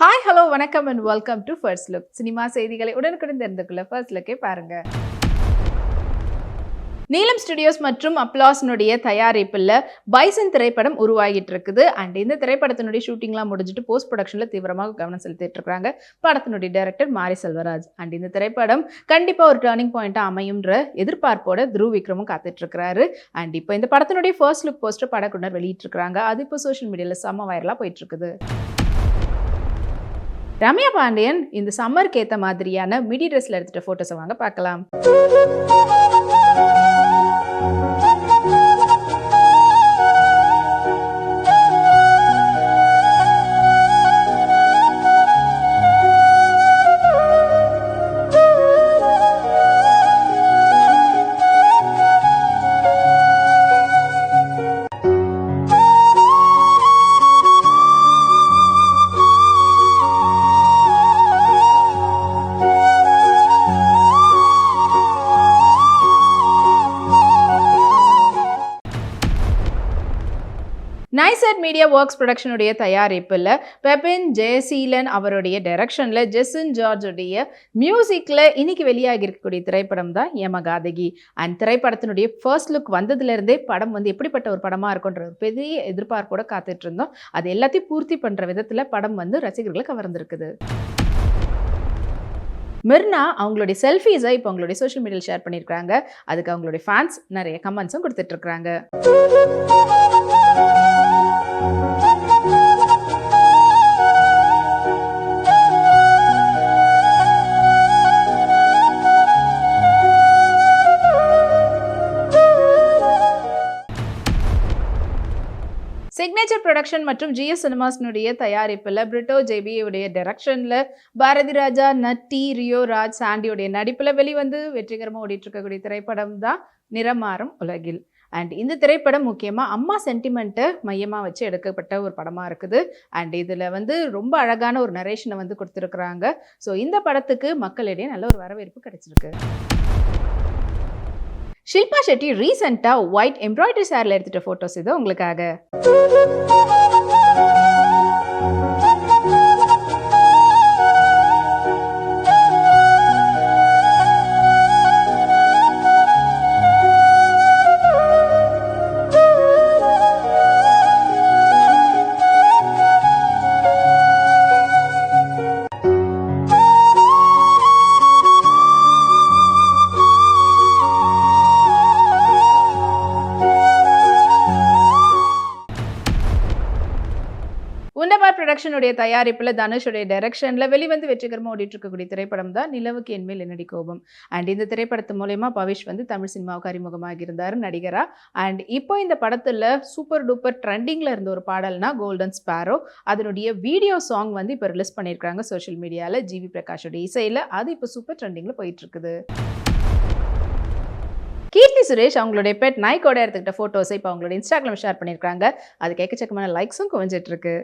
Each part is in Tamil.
ஹாய் ஹலோ வணக்கம் and welcome to first look cinema செய்திகளை உடனுக்குடன் தெரிந்துக்குள்ள ஃபர்ஸ்ட் லுக்கே பாருங்க. நீலம் ஸ்டுடியோஸ் மற்றும் அப்ளாஸ்னுடைய தயாரிப்பில் பைசன் திரைப்படம் உருவாகிட்டு இருக்குது அண்ட் இந்த திரைப்படத்தினுடைய ஷூட்டிங்லாம் முடிஞ்சிட்டு போஸ்ட் ப்ரொடக்ஷனில் தீவிரமாக கவனம் செலுத்திட்டு இருக்காங்க. படத்தினுடைய டைரக்டர் மாரி செல்வராஜ். அண்ட் இந்த திரைப்படம் கண்டிப்பாக ஒரு டேர்னிங் பாயிண்ட்டாக அமையும்ன்ற எதிர்பார்ப்போட துருவ் விக்ரமும் காத்துட்டு இருக்காரு. அண்ட் இப்போ இந்த படத்தினுடைய ஃபர்ஸ்ட் லுக் போஸ்டர் படக்குனர் வெளியிட்டிருக்காங்க அது இப்போ சோஷியல் மீடியாவில் செம்ம வைரலாக போயிட்டு இருக்குது ரம்யா பாண்டியன் இந்த சம்மருக்கு ஏற்ற மாதிரியான மிடி ட்ரெஸ்ல எடுத்துட்ட ஃபோட்டோஸை வாங்க பார்க்கலாம். நைசட் மீடியா ஒர்க்ஸ் ப்ரொடக்ஷனுடைய தயாரிப்பில் பெபின் ஜெயசீலன் அவருடைய டைரக்ஷனில் ஜெசன் ஜார்ஜுடைய மியூசிக்கில் இன்னைக்கு வெளியாகி இருக்கக்கூடிய திரைப்படம் தான் யமகாதகி. அண்ட் திரைப்படத்தினுடைய ஃபர்ஸ்ட் லுக் வந்ததுலேருந்தே படம் வந்து எப்படிப்பட்ட ஒரு படமாக இருக்குன்ற ஒரு பெரிய எதிர்பார்ப்போட காத்துட்டு இருந்தோம் அது எல்லாத்தையும் பூர்த்தி பண்ணுற விதத்தில் படம் வந்து ரசிகர்களை கவர்ந்துருக்குது. மிர்னா அவங்களுடைய செல்ஃபீஸை இப்போ அவங்களுடைய சோஷியல் மீடியாவில் ஷேர் பண்ணியிருக்காங்க அதுக்கு அவங்களுடைய ஃபேன்ஸ் நிறைய கமெண்ட்ஸும் கொடுத்துட்ருக்குறாங்க. சிக்னேச்சர் ப்ரொடக்ஷன் மற்றும் ஜிஎஸ் சினிமாஸ்னுடைய தயாரிப்பில் பிரிட்டோ ஜேபியுடைய டைரக்ஷனில் பாரதி ராஜா நட்டி ரியோ ராஜ் சாண்டியுடைய நடிப்பில் வெளிவந்து வெற்றிகரமாக ஓடிட்டு இருக்கக்கூடிய திரைப்படம் தான் நிறமாறும் உலகில். அண்ட் இந்த திரைப்படம் முக்கியமாக அம்மா சென்டிமெண்ட்டை மையமாக வச்சு எடுக்கப்பட்ட ஒரு படமாக இருக்குது. அண்ட் இதில் வந்து ரொம்ப அழகான ஒரு நரேஷனை வந்து கொடுத்துருக்குறாங்க. ஸோ இந்த படத்துக்கு மக்களிடையே நல்ல ஒரு வரவேற்பு கிடைச்சிருக்கு. ஷில்பா ஷெட்டி ரீசெண்டாக ஒயிட் எம்ப்ராய்டரி சேரில் எடுத்துகிட்ட ஃபோட்டோஸ் இது உங்களுக்காக. ப்ரொடக்ஷனுடைய தயாரிப்பில் தனுஷுடைய டைரக்ஷனில் வெளிவந்து வெற்றிகரமாக ஓடிட்டு இருக்கக்கூடிய திரைப்படம் தான் நிலவுக்கு என்மேல் என்னடி கோபம். அண்ட் இந்த திரைப்படத்து மூலயமா பவிஷ் வந்து தமிழ் சினிமாவுக்கு அறிமுகமாக இருந்தார் நடிகரா. அண்ட் இப்போ இந்த படத்தில் சூப்பர் டூப்பர் ட்ரெண்டிங்கில் இருந்த ஒரு பாடல்னா கோல்டன் ஸ்பேரோ அதனுடைய வீடியோ சாங் வந்து இப்போ ரிலீஸ் பண்ணியிருக்காங்க சோஷியல் மீடியாவில் ஜிவி பிரகாஷோட இசையில். அது இப்போ சூப்பர் ட்ரெண்டிங்கில் போயிட்டு இருக்குது கீர்த்தி சுரேஷ் அவங்களுடைய பெட் நாய்க்கோட எடுத்துக்கிட்ட ஃபோட்டோஸை இப்போ அவங்களோட இன்ஸ்டாகிராம் ஷேர் பண்ணியிருக்காங்க அதுக்கு எக்கச்சக்கமான லைக்ஸும் குவிஞ்சிட்டு இருக்கு.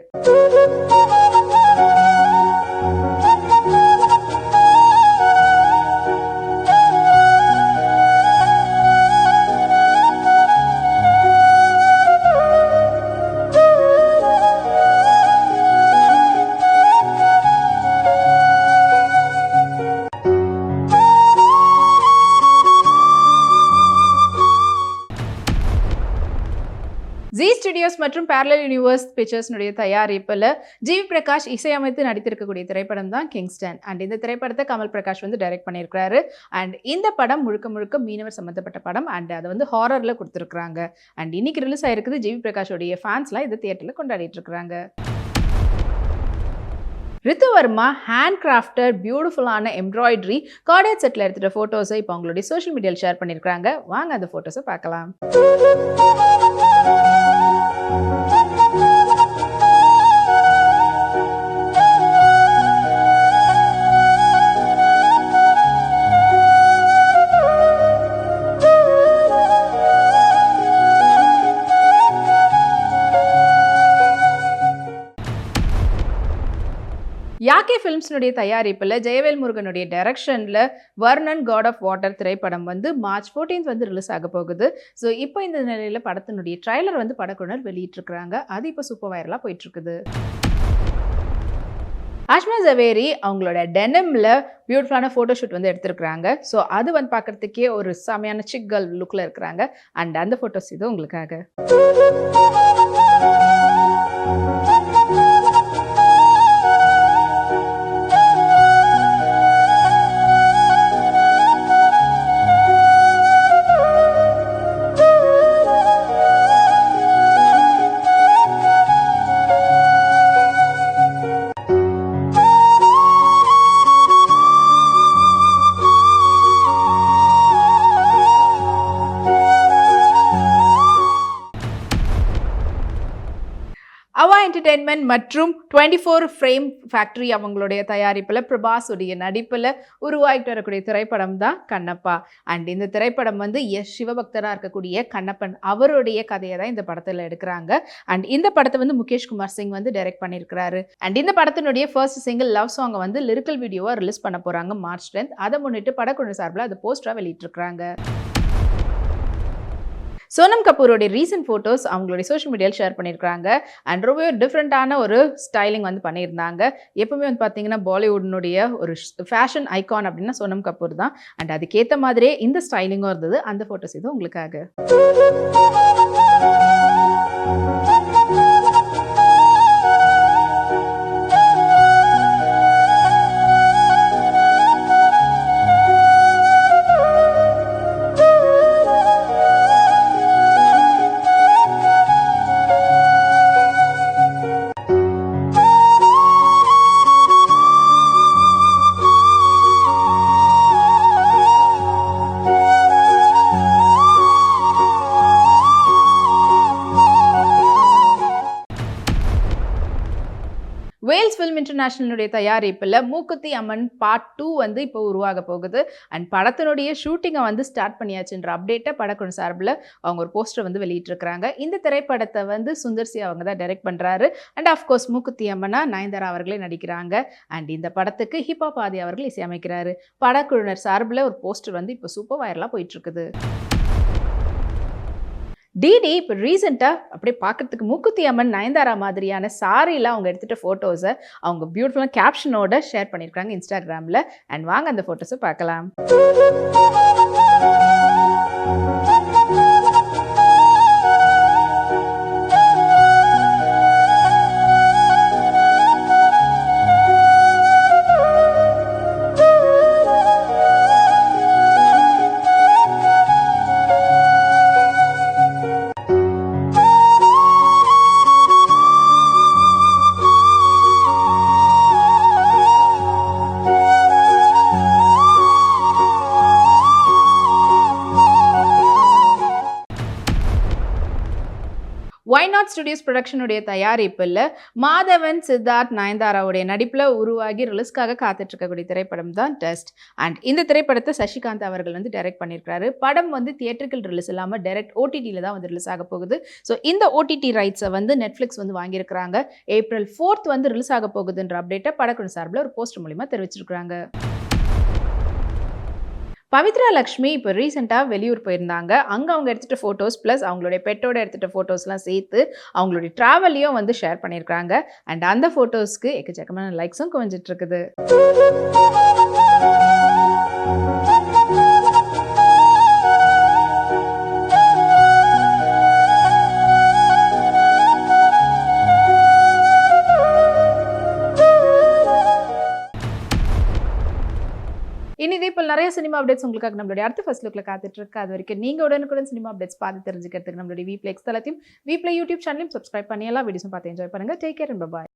மற்றும் பேரலல் யூனிவர்ஸ் பிக்சர்ஸ்னுடைய தயாரிப்பில் ஜிவி பிரகாஷ் இசையமைத்து நடித்திருக்கக்கூடிய திரைப்படம் தான் கிங்ஸ்டன் அண்ட் இந்த திரைப்படத்தை கமல் பிரகாஷ் வந்து டைரக்ட் பண்ணியிருக்கிறாரு. அண்ட் இந்த படம் முழுக்க முழுக்க மீனவர் சம்மந்தப்பட்ட படம். அண்ட் அதை வந்து ஹாரரில் கொடுத்துருக்குறாங்க. அண்ட் இன்னைக்கு ரிலீஸ் ஆயிருக்குது ஜிவி பிரகாஷோடைய ஃபேன்ஸ்லாம் இந்த தியேட்டரில் கொண்டாடிட்டு இருக்கிறாங்க ரித்துவர்மா ஹேண்ட் கிராஃப்டர் பியூட்டிஃபுல்லான எம்ப்ராய்டரி கார்டேட் செட்டில் எடுத்துகிட்ட ஃபோட்டோஸை இப்போ அவங்களுடைய சோஷியல் மீடியாவில் ஷேர் பண்ணியிருக்காங்க வாங்க அந்த ஃபோட்டோஸை பார்க்கலாம். ஃபிலிம்ஸினுடைய தயாரிப்பில் ஜெயவேல் முருகனுடைய டைரக்ஷனில் வர்ணன் காட் ஆஃப் வாட்டர் திரைப்படம் வந்து மார்ச் 14th வந்து ரிலீஸ் ஆக போகுது. ஸோ இப்போ இந்த நிலையில் படத்தினுடைய ட்ரைலர் வந்து படக்குழுனர் வெளியிட்டிருக்கிறாங்க. அது இப்போ சூப்பர் வைரலாக போயிட்டுருக்குது. ஆஷ்மா ஜவேரி அவங்களோட டெனம்ல பியூட்டிஃபுல்லான ஃபோட்டோஷூட் வந்து எடுத்திருக்கிறாங்க. ஸோ அது வந்து பார்க்குறதுக்கே ஒரு செமையான சிக் கேர்ள் லுக்கில் இருக்கிறாங்க. அண்ட் அந்த ஃபோட்டோஸ் இது உங்களுக்காக. அவா மற்றும் டுவெண்ட்டி ஃபோர் ஃப்ரேம் ஃபேக்ட்ரி அவங்களுடைய தயாரிப்பில் பிரபாஸுடைய நடிப்பில் உருவாகிட்டு வரக்கூடிய திரைப்படம் தான் கண்ணப்பா. அண்ட் இந்த திரைப்படம் வந்து எஸ் சிவபக்தராக இருக்கக்கூடிய கண்ணப்பன் அவருடைய கதையை தான் இந்த படத்தில் எடுக்கிறாங்க. அண்ட் இந்த படத்தை வந்து முகேஷ் குமார் சிங் வந்து டைரக்ட் பண்ணியிருக்கிறாரு. அண்ட் இந்த படத்தினுடைய ஃபர்ஸ்ட் சிங்கிள் லவ் சாங்கை வந்து லிரிக்கல் வீடியோவாக ரிலீஸ் பண்ண போகிறாங்க மார்ச் டென்த் அதை முன்னிட்டு படக்குழு சார்பில் அது போஸ்டராக வெளியிட்டிருக்கிறாங்க. சோனம் கபூரோடைய ரீசன்ட் ஃபோட்டோஸ் அவங்களுடைய சோஷியல் மீடியாவில் ஷேர் பண்ணியிருக்காங்க அண்ட் ரொம்பவே டிஃப்ரெண்ட்டான ஒரு ஸ்டைலிங் வந்து பண்ணியிருந்தாங்க. எப்பவுமே வந்து பார்த்தீங்கன்னா பாலிவுட்னுடைய ஒரு ஃபேஷன் ஐகான் அப்படின்னா சோனம் கபூர் தான். அண்ட் அதுக்கேற்ற மாதிரியே இந்த ஸ்டைலிங்கும் இருந்தது. அந்த ஃபோட்டோஸ் இது உங்களுக்காக. வேல்ஸ் ஃபிலிம் இன்டர்நேஷனலுடைய தயாரிப்பில் மூக்குத்தி அம்மன் பார்ட் டூ வந்து இப்போ உருவாக போகுது. அண்ட் படத்தினுடைய ஷூட்டிங்கை வந்து ஸ்டார்ட் பண்ணியாச்சுன்ற அப்டேட்டை படக்குழு சார்பில் அவங்க ஒரு போஸ்டர் வந்து வெளியிட்டிருக்கிறாங்க. இந்த திரைப்படத்தை வந்து சுந்தர்சி அவங்க தான் டைரக்ட் பண்ணுறாரு அண்ட் ஆஃப்கோர்ஸ் மூக்குத்தி அம்மனா நயன்தாரா அவர்களே நடிக்கிறாங்க. அண்ட் இந்த படத்துக்கு ஹிப்பா ஆதி அவர்கள் இசையமைக்கிறாரு. படக்குழுவினர் சார்பில் ஒரு போஸ்டர் வந்து இப்போ சூப்பர் வைரலாக போயிட்டுருக்குது. டிடி இப்போ ரீசெண்டாக அப்படியே பார்க்கறதுக்கு மூக்குத்தி அம்மன் நயன்தாரா மாதிரியான சாரியில் அவங்க எடுத்துகிட்ட ஃபோட்டோஸை அவங்க பியூட்டிஃபுல்லாக கேப்ஷனோட ஷேர் பண்ணியிருக்காங்க இன்ஸ்டாகிராமில் அண்ட் வாங்க அந்த ஃபோட்டோஸை பார்க்கலாம். நாட் ஸ்டுடியோஸ் ப்ரொடக்ஷனுடைய தயாரிப்பில் மாதவன் சித்தார்த் நயன்தாராவுடைய நடிப்பில் உருவாகி ரிலீஸ்க்காக காத்துட்டு இருக்கக்கூடிய திரைப்படம் தான் டெஸ்ட் அண்ட் இந்த திரைப்படத்தை சசிகாந்த் அவர்கள் வந்து டைரக்ட் பண்ணியிருக்காரு படம் வந்து தியேட்டர்கள் ரிலீஸ் இல்லாமல் டைரக்ட் ஓடிடியில் தான் வந்து ரிலீஸ் ஆக போகுது. ஸோ இந்த ஓடிடி ரைட்ஸை வந்து நெட்ஃப்ளிக்ஸ் வந்து வாங்கியிருக்கிறாங்க. ஏப்ரல் ஃபோர்த் வந்து ரிலீஸ் ஆக போகுதுன்ற அப்டேட்டை படக்குழு சார்பில் ஒரு போஸ்ட் மூலிமா தெரிவிச்சிருக்காங்க பவித்ரா லக்ஷ்மி இப்போ ரீசெண்டாக வெளியூர் போயிருந்தாங்க. அங்கே அவங்க எடுத்துகிட்ட ஃபோட்டோஸ் ப்ளஸ் அவங்களுடைய பெட்டோட எடுத்துகிட்ட ஃபோட்டோஸ்லாம் சேர்த்து அவங்களுடைய ட்ராவலையும் வந்து ஷேர் பண்ணியிருக்காங்க அண்ட் அந்த ஃபோட்டோஸ்க்கு எக்கச்சக்கமான லைக்ஸும் குவிஞ்சிட்டு இருக்குது. இதே போல் நிறைய சினிமா அப்டேட்ஸ் உங்களுக்காக நம்மளுடைய அடுத்த ஃபர்ஸ்ட் லுக்கில் காத்துட்டு இருக்கு. அது வரைக்கும் நீங்கள் உடனுக்குடன் சினிமா அப்டேட்ஸ் பார்த்து தெரிஞ்சுக்கிறதுக்கு நம்மளுடைய வீப்ளே எக்ஸ் தளத்தையும் வீப்ளே யூடியூப் சேனலையும் சப்ஸ்கிரைப் பண்ணி எல்லா வீடியோஸும் பார்த்து என்ஜாய் பண்ணுங்கள் டேக் கேர் பாய்